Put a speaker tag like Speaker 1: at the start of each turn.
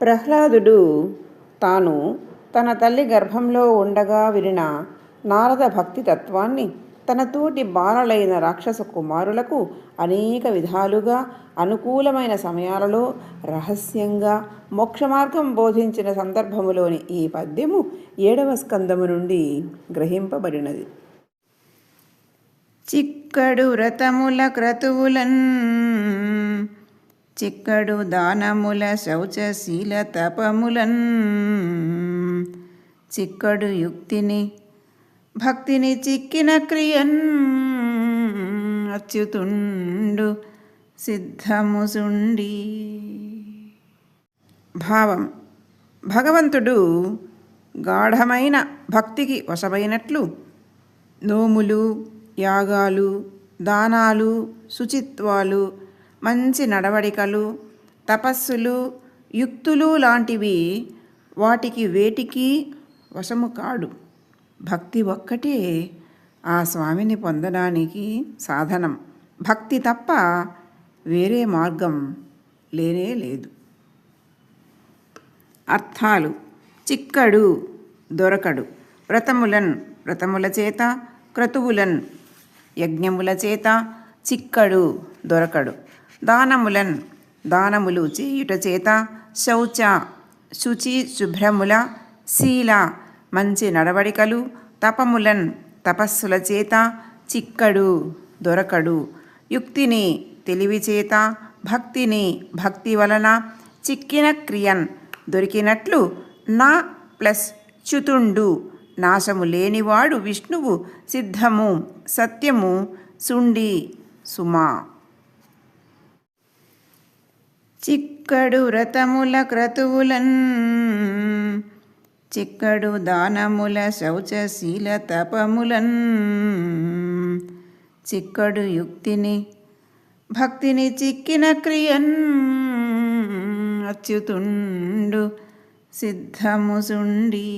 Speaker 1: ప్రహ్లాదుడు తాను తన తల్లి గర్భంలో ఉండగా వినిన నారద భక్తి తత్వాన్ని తన తోటి బాలలైన రాక్షస కుమారులకు అనేక విధాలుగా అనుకూలమైన సమయాలలో రహస్యంగా మోక్షమార్గం బోధించిన సందర్భములోని ఈ పద్యము ఏడవ స్కందము నుండి గ్రహింపబడినది. చిక్కడు వ్రతముల క్రతువులన్ చిక్కడు దానముల శౌచశీల తపములన్. చిక్కడు యుక్తిని భక్తిని చిక్కిన క్రియన్. అచ్యుతుండు సిద్ధముసుండి. భావం. భగవంతుడు గాఢమైన భక్తికి వశమైనట్లు నోములు యాగాలు దానాలు శుచిత్వాలు మంచి నడవడికలు తపస్సులు యుక్తులు లాంటివి వాటికి వేటికి వశము కాడు. భక్తి ఒక్కటే ఆ స్వామిని పొందడానికి సాధనం. భక్తి తప్ప వేరే మార్గం లేనే లేదు. అర్థాలు చిక్కడు దొరకడు. వ్రతములన్ వ్రతముల చేత క్రతువులన్ యజ్ఞముల చేత చిక్కడు దొరకడు. దానములన్ దానములు చేయుట చేత శౌచ శుచి శుభ్రముల శీల మంచి నడవడికలు తపములన్ తపస్సుల చేత చిక్కడు దొరకడు. యుక్తిని తెలివి చేత భక్తిని భక్తి వలన చిక్కిన క్రియన్ దొరికినట్లు నా ప్లస్ చ్యుతుండు నాశము లేనివాడు విష్ణువు సిద్ధము సత్యము సుండి సుమా చిక్కడు వ్రతముల క్రతువులన్ చిక్కడు దానముల శౌచశీల తపములన్ చిక్కడు యుక్తిని భక్తిని చిక్కిన క్రియన్ అచ్యుతుండు సిద్ధముసుండి.